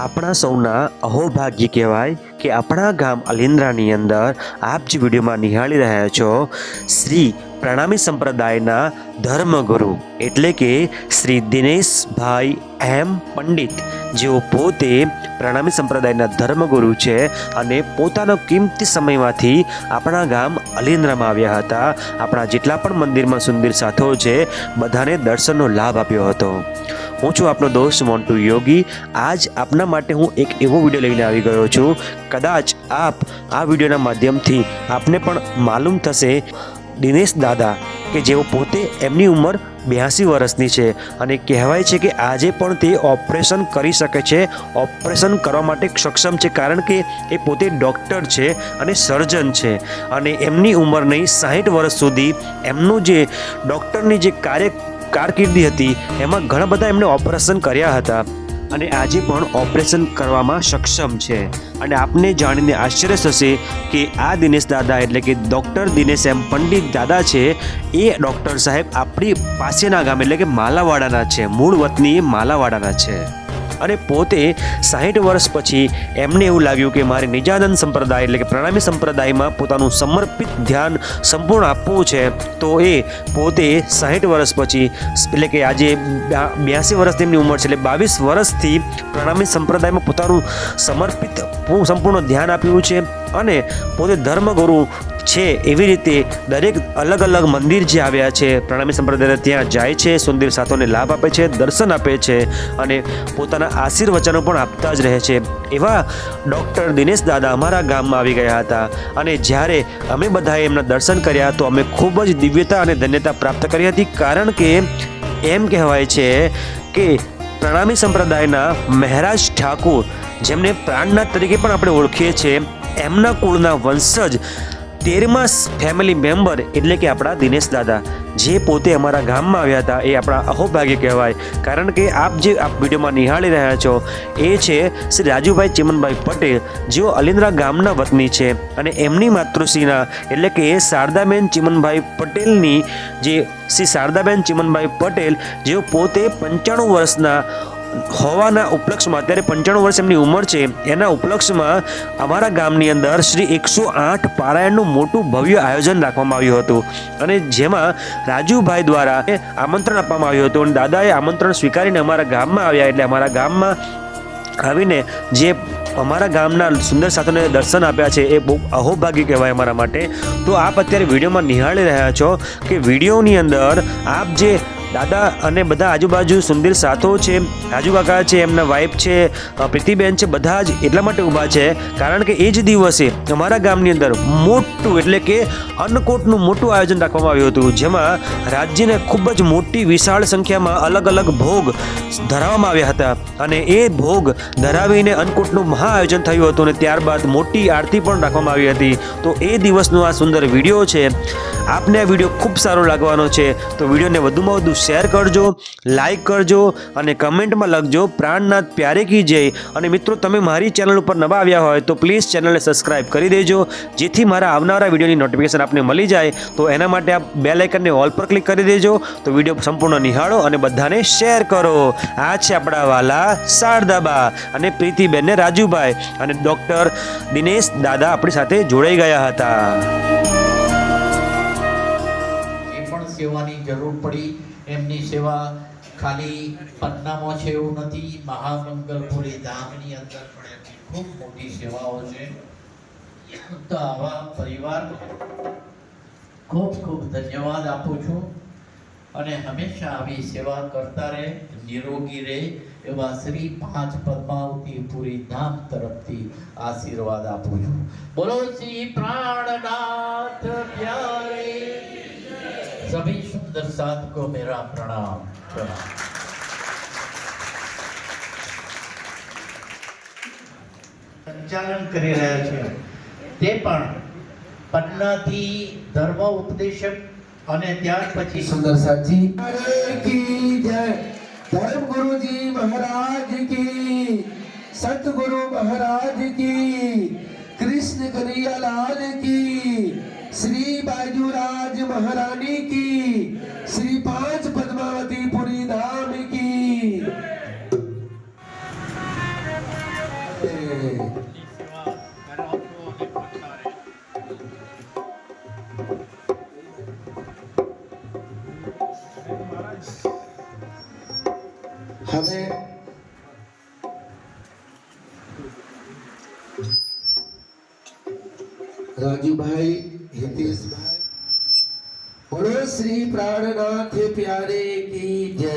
આપણા સૌના અહોભાગ્ય કહેવાય કે આપણા ગામ અલિન્દ્રાની અંદર આપ જે વિડીયોમાં નિહાળી રહ્યા છો, શ્રી પ્રણામી સંપ્રદાયના ધર્મગુરુ એટલે કે શ્રી દિનેશભાઈ એમ પંડિત, જેઓ પોતે પ્રણામી સંપ્રદાયના ધર્મગુરુ છે અને પોતાનો કિંમતી સમયમાંથી આપણા ગામ અલિન્દ્રામાં આવ્યા હતા. આપણા જેટલા પણ મંદિરમાં સુંદર સાથો છે, બધાને દર્શનનો લાભ આપ્યો હતો. હું છું આપનો દોસ્ત મોન્ટુ યોગી. આજ આપના માટે હું એક એવો વીડિયો લઈને આવી ગયો છું. કદાચ આપ આ વિડીયોના માધ્યમથી આપને પણ માલુમ થશે દિનેશ દાદા, કે જેઓ પોતે એમની ઉંમર બ્યાસી વર્ષની છે અને કહેવાય છે કે આજે પણ તે ઓપરેશન કરી શકે છે. ઓપરેશન કરવા માટે સક્ષમ છે કારણ કે એ પોતે ડૉક્ટર છે અને સર્જન છે અને એમની ઉંમર નહીં, સાહીઠ વર્ષ સુધી એમનું જે ડૉક્ટરની જે કાર્ય કારકિર્દી હતી. એમાં ઘણા બધા એમને ઓપરેશન કર્યા હતા. અને આજે પણ ઓપરેશન કરવામાં સક્ષમ છે. અને આપને જાણીને આશ્ચર્ય થશે કે આ દિનેશ દાદા એટલે કે ડૉક્ટર દિનેશ એમ પંડિત દાદા છે, એ ડૉક્ટર સાહેબ આપણી પાસેના ગામ એટલે કે માલાવાડાના છે. મૂળ વતની માલાવાડાના છે. અને પોતે સાહીઠ વર્ષ પછી એમને એવું લાગ્યું કે મારે નિજાનંદ સંપ્રદાય એટલે કે પ્રણામી સંપ્રદાયમાં પોતાનું સમર્પિત ધ્યાન સંપૂર્ણ આપવું છે, તો એ પોતે સાહીઠ વર્ષ પછી, એટલે કે આજે બ્યાસી વર્ષ તેમની ઉંમર છે, એટલે બાવીસ વર્ષથી પ્રણામી સંપ્રદાયમાં પોતાનું સમર્પિત સંપૂર્ણ ધ્યાન આપ્યું છે. અને પોતે ધર્મગુરુ છે એવી રીતે દરેક અલગ અલગ મંદિર જે આવ્યા છે, પ્રણામી સંપ્રદાય ત્યાં જાય છે, સુંદર સાથોને લાભ આપે છે, દર્શન આપે છે અને પોતાના આશીર્વચનો પણ આપતા જ રહે છે. એવા ડૉક્ટર દિનેશ દાદા અમારા ગામમાં આવી ગયા હતા અને જ્યારે અમે બધાએ એમના દર્શન કર્યા તો અમે ખૂબ જ દિવ્યતા અને ધન્યતા પ્રાપ્ત કરી હતી કારણ કે એમ કહેવાય છે કે પ્રણામી સંપ્રદાયના મહેરાજ ઠાકુર જેમને પ્રાણનાથ તરીકે પણ આપણે ઓળખીએ છીએ એમના કુળના વંશજ તેરમા ફેમિલી મેમ્બર એટલે કે આપણા દિનેશ દાદા, જે પોતે અમારા ગામમાં આવ્યા હતા એ આપણા અહોભાગ્ય કહેવાય. કારણ કે આપ જે આપ વિડીયોમાં નિહાળી રહ્યા છો, એ છે શ્રી રાજુભાઈ ચિમનભાઈ પટેલ, જેઓ અલિન્દ્રા ગામના વતની છે અને એમની માતૃશ્રીના એટલે કે શારદાબેન ચિમનભાઈ પટેલની જે શ્રી શારદાબેન ચિમનભાઈ પટેલ, જેઓ પોતે પંચાણું વર્ષના હોવાના ઉપલક્ષમાં અત્યારે પંચાણું વર્ષ એમની ઉંમર છે. એના ઉપલક્ષમાં અમારા ગામની અંદર શ્રી એકસો આઠ પારાયણનું મોટું ભવ્ય આયોજન રાખવામાં આવ્યું હતું. અને જેમાં રાજુભાઈ દ્વારા આમંત્રણ આપવામાં આવ્યું હતું. અને દાદાએ આમંત્રણ સ્વીકારીને અમારા ગામમાં આવ્યા એટલે અમારા ગામમાં આવીને જે અમારા ગામના સુંદર સાથોને દર્શન આપ્યા છે એ બહુ અહોભાગ્ય કહેવાય અમારા માટે. તો આપ અત્યારે વિડીયોમાં નિહાળી રહ્યા છો કે વિડીયોની અંદર આપ જે દાદા અને બધા આજુબાજુ સુંદર સાથો છે, રાજુ કાકા છે, એમના વાઈફ છે પ્રીતિબેન છે, બધા જ એટલા માટે ઊભા છે, કારણ કે એ જ દિવસે અમારા ગામની અંદર મોટું એટલે કે અન્નકોટનું મોટું આયોજન રાખવામાં આવ્યું હતું, જેમાં રાજ્યને ખૂબ જ મોટી વિશાળ સંખ્યામાં અલગ અલગ ભોગ ધરાવવામાં આવ્યા હતા અને એ ભોગ ધરાવીને અન્નકૂટનું મહા આયોજન થયું હતું અને ત્યારબાદ મોટી આરતી પણ રાખવામાં આવી હતી. તો એ દિવસનો આ સુંદર વીડિયો છે આપને આ વીડિયો ખૂબ સારો લાગવાનો છે. તો વિડીયોને વધુમાં વધુ શેર કરજો, લાઈક કરજો અને કમેન્ટમાં લખજો, પ્રાણનાથ પ્યારે કી જય. અને મિત્રો, તમે મારી ચેનલ ઉપર નવા આવ્યા હોય તો પ્લીઝ ચેનલને સબસ્ક્રાઇબ કરી દેજો. જેથી મારા આવનારા વિડીયોની નોટિફિકેશન આપને મળી જાય. તો એના માટે આપ બે લાઇકનને ઓલ પર ક્લિક કરી દેજો. તો વીડિયો સંપૂર્ણ નિહાળો અને બધાને શેર કરો. આ છે આપણા વાલા શારદાબા અને પ્રીતિબેનને રાજુભાઈ અને ડૉક્ટર દિનેશ દાદા આપણી સાથે જોડાઈ ગયા હતા. સેવાની જરૂર પડી. એમની સેવા ખાલી પન્નામાં છે એવું નથી. મહામંગલપુરી ધામની અંદર પણ એમની ખૂબ મોટી સેવાઓ છે. તો આવા પરિવાર ખૂબ ખૂબ ધન્યવાદ આપું છું. અને હંમેશા આવી સેવા કરતા રહે, નિરોગી રહે એવા શ્રી પાંચ પદ્માવતી પુરી ધામ તરફથી આશીર્વાદ આપું છું. બોલો શ્રી પ્રાણનાથ साथ को मेरा प्रणाम प्रणाम સંચાલન કરી રહ્યા છે તે પણ પન્નાથી ધર્મ ઉપદેશક અને ત્યાર પછી सुंदर साथ जी की जय धर्म गुरु जी महाराज की सतगुरु महाराज की कृष्ण कन्हैयालाल की श्री बाजूराज महारानी की श्री पाँच पद्मावती पुरी धाम की। हमें राजू भाई હિતેશભાઈ બોલો શ્રી પ્રાણનાથ પ્યારે કી જય.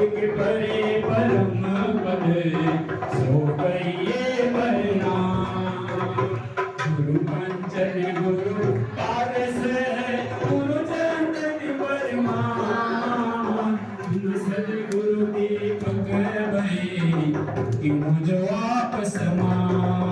પદ કે પરે પરમ પદ સો કહીએ પરનામ ગુરુ પંચન ગુરુ પારસ ગુરુ ચંદન જવાબ સમાન